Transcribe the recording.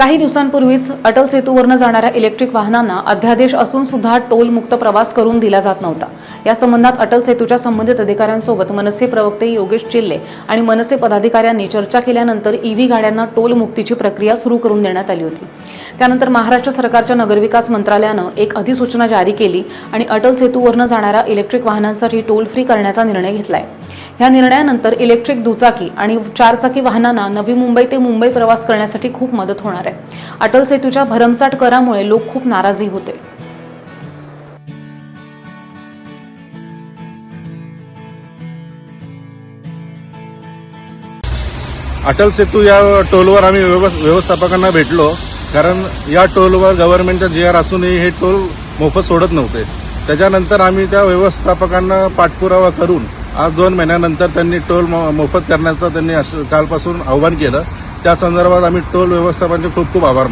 काही दिवसांपूर्वीच अटल सेतूवरनं जाणाऱ्या इलेक्ट्रिक वाहनांना अध्यादेश असून सुद्धा टोलमुक्त प्रवास करून दिला जात नव्हता. या संबंधात अटल सेतूच्या संबंधित अधिकाऱ्यांसोबत मनसे प्रवक्ते योगेश चिल्ले आणि मनसे पदाधिकाऱ्यांनी चर्चा केल्यानंतर ईव्ही गाड्यांना टोल मुक्तीची प्रक्रिया सुरू करून देण्यात आली होती. त्यानंतर महाराष्ट्र सरकारच्या नगरविकास मंत्रालयानं एक अधिसूचना जारी केली आणि अटल सेतूवरनं जाणाऱ्या इलेक्ट्रिक वाहनांसाठी टोल फ्री करण्याचा निर्णय घेतला आहे या निर्णयानंतर इलेक्ट्रिक दुचाकी आणि चारचाकी वाहनांना नवी मुंबई ते मुंबई प्रवास करण्यासाठी खूप मदत होणार आहे. अटल सेतूच्या भरमसाठ करामुळे लोक खूप नाराजी होते. अटल सेतू या टोलवर आम्ही व्यवस- व्यवस्थापकांना भेटलो कारण या टोलवर गव्हर्नमेंटचा जी आर असूनही हे टोल मोफत सोडत नव्हते. त्याच्यानंतर आम्ही त्या व्यवस्थापकांना पाठपुरावा करून आज दोन महिन्यानंतर त्यांनी टोल मो- मोफत करण्याचं त्यांनी अश- कालपासून आव्हान केलं. त्या संदर्भात आम्ही टोल व्यवस्थापनाचे खूप खूप आभार मानतो